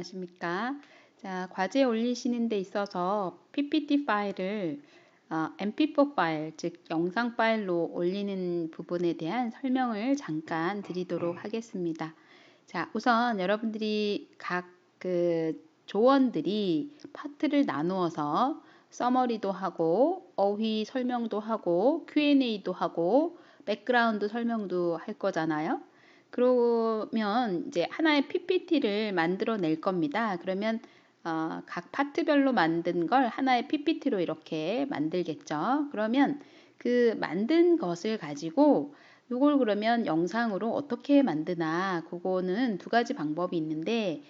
안녕하십니까. 자, 과제 올리시는 데 있어서 PPT 파일을 어, MP4 파일, 즉 영상 파일로 올리는 부분에 대한 설명을 잠깐 드리도록 하겠습니다. 자, 우선 여러분들이 각 그 조원들이 파트를 나누어서 서머리도 하고 어휘 설명도 하고 Q&A도 하고 백그라운드 설명도 할 거잖아요. 그러면 이제 하나의 PPT를 만들어 낼 겁니다. 그러면 어, 각 파트별로 만든 걸 하나의 PPT로 이렇게 만들겠죠. 그러면 그 만든 것을 가지고 이걸 그러면 영상으로 어떻게 만드나 그거는 두 가지 방법이 있는데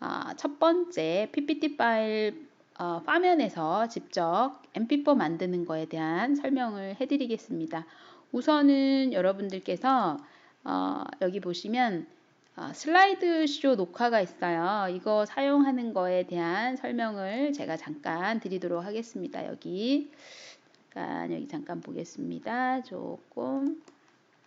어, 첫 번째 PPT 파일 어, 화면에서 직접 MP4 만드는 거에 대한 설명을 해드리겠습니다. 우선은 여러분들께서 어, 여기 보시면 어, 슬라이드 쇼 녹화가 있어요. 이거 사용하는 거에 대한 설명을 제가 잠깐 드리도록 하겠습니다. 여기 잠깐 여기 잠깐 보겠습니다. 조금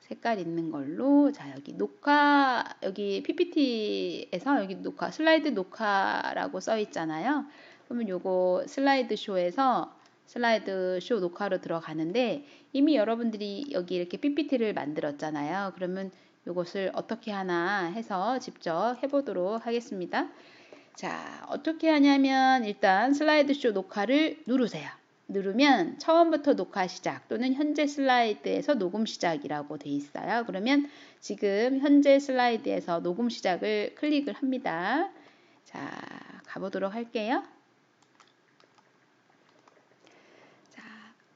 색깔 있는 걸로 자 여기 녹화 여기 PPT에서 여기 녹화 슬라이드 녹화라고 써 있잖아요. 그러면 요거 슬라이드 쇼에서 슬라이드 쇼 녹화로 들어가는데 이미 여러분들이 여기 이렇게 PPT를 만들었잖아요. 그러면 이것을 어떻게 하나 해서 직접 해보도록 하겠습니다. 자, 어떻게 하냐면 일단 슬라이드 쇼 녹화를 누르세요. 누르면 처음부터 녹화 시작 또는 현재 슬라이드에서 녹음 시작이라고 돼 있어요. 그러면 지금 현재 슬라이드에서 녹음 시작을 클릭을 합니다. 자, 가보도록 할게요.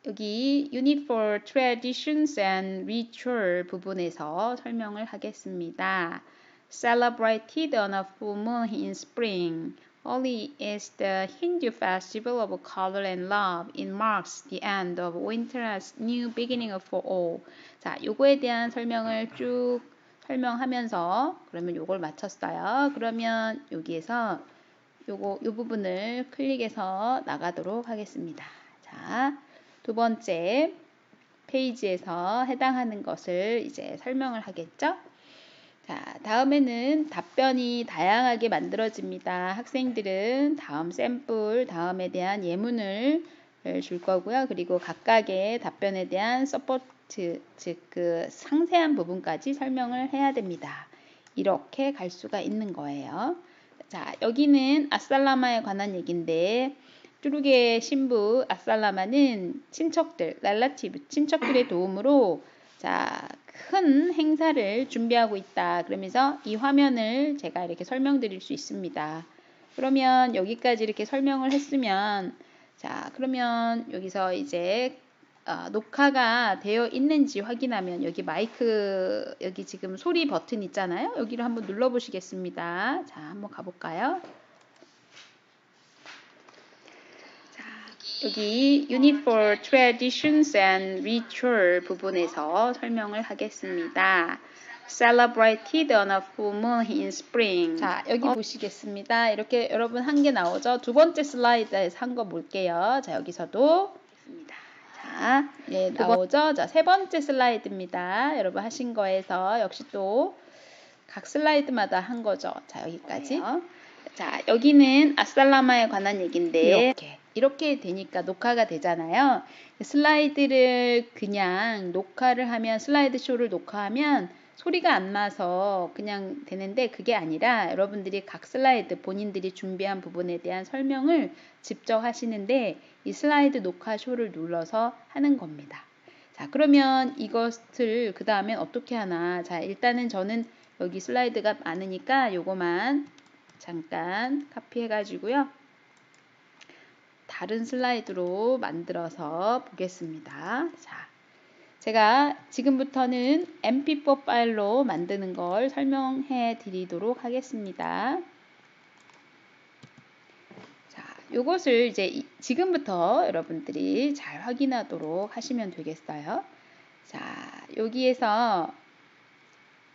여기 Unit for Traditions and Ritual 부분에서 설명을 하겠습니다. Celebrated on a full moon in spring. Holi is the Hindu festival of color and love. It marks the end of winter as new beginning for all. 자, 요거에 대한 설명을 쭉 설명하면서 그러면 요걸 마쳤어요. 그러면 여기에서 요거 요 부분을 클릭해서 나가도록 하겠습니다. 자, 두 번째 페이지에서 해당하는 것을 이제 설명을 하겠죠. 자, 다음에는 답변이 다양하게 만들어집니다. 학생들은 다음 샘플, 다음에 대한 예문을 줄 거고요. 그리고 각각의 답변에 대한 서포트, 즉 그 상세한 부분까지 설명을 해야 됩니다. 이렇게 갈 수가 있는 거예요. 자, 여기는 아살라마에 관한 얘기인데 뚜르게 신부 아살라마는 친척들, 랄라티브 친척들의 도움으로 자, 큰 행사를 준비하고 있다. 그러면서 이 화면을 제가 이렇게 설명드릴 수 있습니다. 그러면 여기까지 이렇게 설명을 했으면 자, 그러면 여기서 이제 어, 녹화가 되어 있는지 확인하면 여기 마이크 여기 지금 소리 버튼 있잖아요. 여기를 한번 눌러 보시겠습니다. 자, 한번 가 볼까요? 여기 Unit for Traditions and Ritual 부분에서 설명을 하겠습니다. Celebrated on a full moon in spring. 자, 여기 어. 보시겠습니다. 이렇게 여러분 한 개 나오죠? 두 번째 슬라이드에서 한 거 볼게요. 자, 여기서도 있습니다. 자, 네, 나오죠? 자, 세 번째 슬라이드입니다. 여러분 하신 거에서 역시 또 각 슬라이드마다 한 거죠. 자, 여기까지. 자, 여기는 아살라마에 관한 얘기인데 이렇게 이렇게 되니까 녹화가 되잖아요. 슬라이드를 그냥 녹화를 하면 슬라이드 쇼를 녹화하면 소리가 안 나서 그냥 되는데 그게 아니라 여러분들이 각 슬라이드 본인들이 준비한 부분에 대한 설명을 직접 하시는데 이 슬라이드 녹화 쇼를 눌러서 하는 겁니다. 자, 그러면 이것을 그 다음에 어떻게 하나. 자, 일단은 저는 여기 슬라이드가 많으니까 요거만 잠깐 카피해 가지고요. 다른 슬라이드로 만들어서 보겠습니다. 자, 제가 지금부터는 mp4 파일로 만드는 걸 설명해 드리도록 하겠습니다. 자, 요것을 이제 지금부터 여러분들이 잘 확인하도록 하시면 되겠어요. 자, 여기에서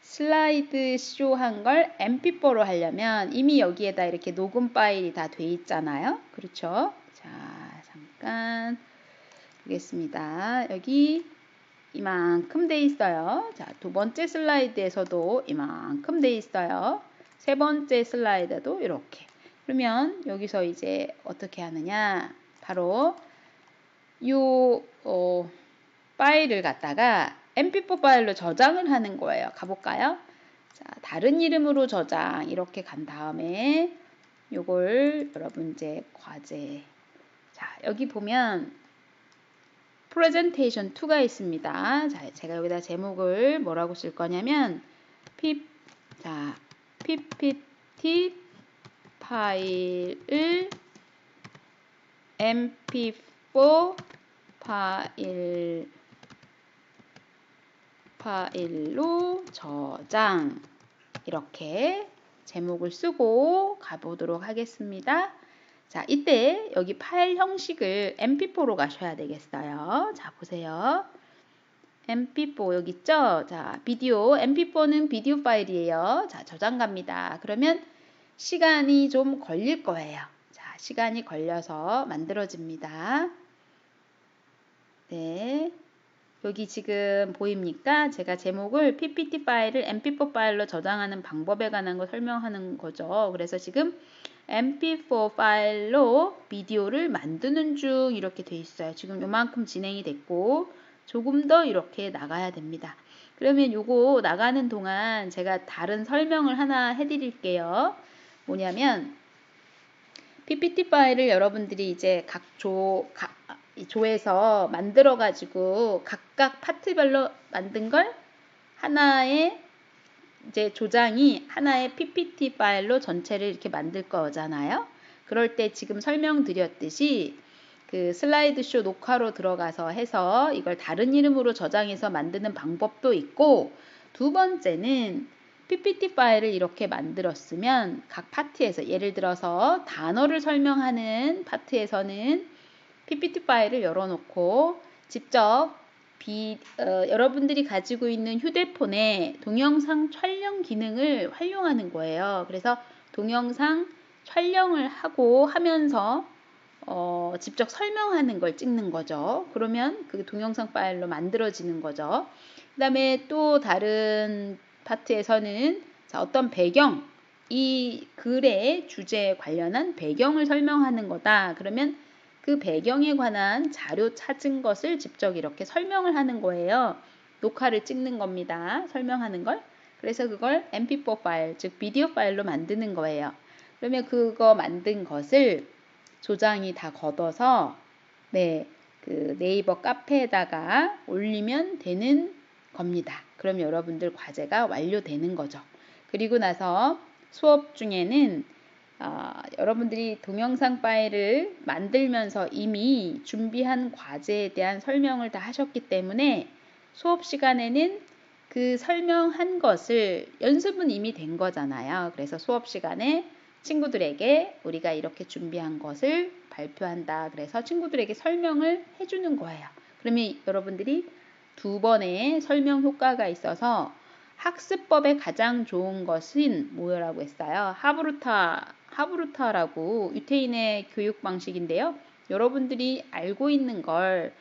슬라이드 쇼 한 걸 mp4로 하려면 이미 여기에다 이렇게 녹음 파일이 다 돼 있잖아요. 그렇죠? 자, 잠깐 보겠습니다. 여기 이만큼 돼 있어요. 자, 두 번째 슬라이드에서도 이만큼 돼 있어요. 세 번째 슬라이드도 이렇게. 그러면 여기서 이제 어떻게 하느냐? 바로 요 어, 파일을 갖다가 mp4 파일로 저장을 하는 거예요. 가볼까요? 자, 다른 이름으로 저장 이렇게 간 다음에 요걸 여러분 이제 과제 자 여기 보면 프레젠테이션 2가 있습니다. 자, 제가 여기다 제목을 뭐라고 쓸 거냐면 피, 자, ppt 파일을 mp4 파일 파일로 저장 이렇게 제목을 쓰고 가보도록 하겠습니다. 자, 이때 여기 파일 형식을 mp4로 가셔야 되겠어요. 자, 보세요. mp4 여기 있죠? 자, 비디오 mp4는 비디오 파일이에요. 자, 저장 갑니다. 그러면 시간이 좀 걸릴 거예요. 자, 시간이 걸려서 만들어집니다. 네. 여기 지금 보입니까? 제가 제목을 PPT 파일을 MP4 파일로 저장하는 방법에 관한 거 설명하는 거죠. 그래서 지금 MP4 파일로 비디오를 만드는 중 이렇게 돼 있어요. 지금 요만큼 진행이 됐고 조금 더 이렇게 나가야 됩니다. 그러면 요거 나가는 동안 제가 다른 설명을 하나 해드릴게요. 뭐냐면 PPT 파일을 여러분들이 이제 각 조, 각, 조 에서 만들어 가지고 각각 파트별로 만든 걸 하나의 이제 조장이 하나의 PPT 파일로 전체를 이렇게 만들 거잖아요. 그럴 때 지금 설명드렸듯이 그 슬라이드쇼 녹화로 들어가서 해서 이걸 다른 이름으로 저장해서 만드는 방법도 있고 두 번째는 PPT 파일을 이렇게 만들었으면 각 파트에서 예를 들어서 단어를 설명하는 파트에서는 PPT 파일을 열어놓고 직접 비, 어, 여러분들이 가지고 있는 휴대폰에 동영상 촬영 기능을 활용하는 거예요. 그래서 동영상 촬영을 하고 하면서 어, 직접 설명하는 걸 찍는 거죠. 그러면 그 동영상 파일로 만들어지는 거죠. 그 다음에 또 다른 파트에서는 자, 어떤 배경, 이 글의 주제에 관련한 배경을 설명하는 거다. 그러면 그 배경에 관한 자료 찾은 것을 직접 이렇게 설명을 하는 거예요. 녹화를 찍는 겁니다. 설명하는 걸. 그래서 그걸 mp4 파일, 즉 비디오 파일로 만드는 거예요. 그러면 그거 만든 것을 조장이 다 걷어서 네, 그 네이버 카페에다가 올리면 되는 겁니다. 그럼 여러분들 과제가 완료되는 거죠. 그리고 나서 수업 중에는 어, 여러분들이 동영상 파일을 만들면서 이미 준비한 과제에 대한 설명을 다 하셨기 때문에 수업 시간에는 그 설명한 것을 연습은 이미 된 거잖아요. 그래서 수업 시간에 친구들에게 우리가 이렇게 준비한 것을 발표한다. 그래서 친구들에게 설명을 해주는 거예요. 그러면 여러분들이 두 번의 설명 효과가 있어서 학습법에 가장 좋은 것은 뭐라고 했어요? 하브루타, 하브루타라고 유태인의 교육 방식인데요. 여러분들이 알고 있는 걸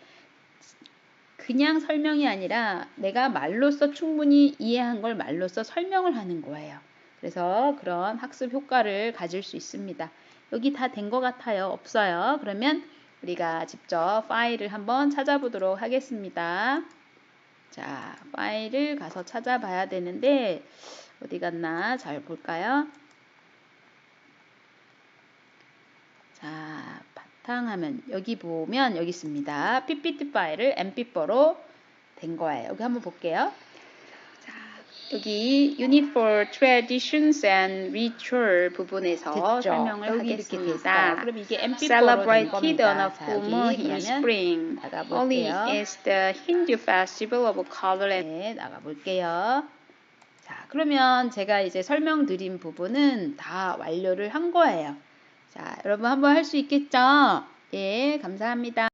그냥 설명이 아니라 내가 말로써 충분히 이해한 걸 말로써 설명을 하는 거예요. 그래서 그런 학습 효과를 가질 수 있습니다. 여기 다 된 것 같아요? 없어요? 그러면 우리가 직접 파일을 한번 찾아보도록 하겠습니다. 자, 파일을 가서 찾아봐야 되는데 어디 갔나 잘 볼까요? 자, 바탕화면 여기 보면 여기 있습니다. PPT 파일을 MP4로 된 거예요. 여기 한번 볼게요. 자, 여기 Unit for Traditions and Ritual 부분에서 됐죠? 설명을 여기 하겠습니다. 그럼 이게 MP4로 된 겁니다. 자, 여기 in spring. Only 나가볼게요. is the Hindu festival of color and 네, 나가볼게요. 자, 그러면 제가 이제 설명드린 부분은 다 완료를 한 거예요. 자, 여러분 한번 할 수 있겠죠? 예, 감사합니다.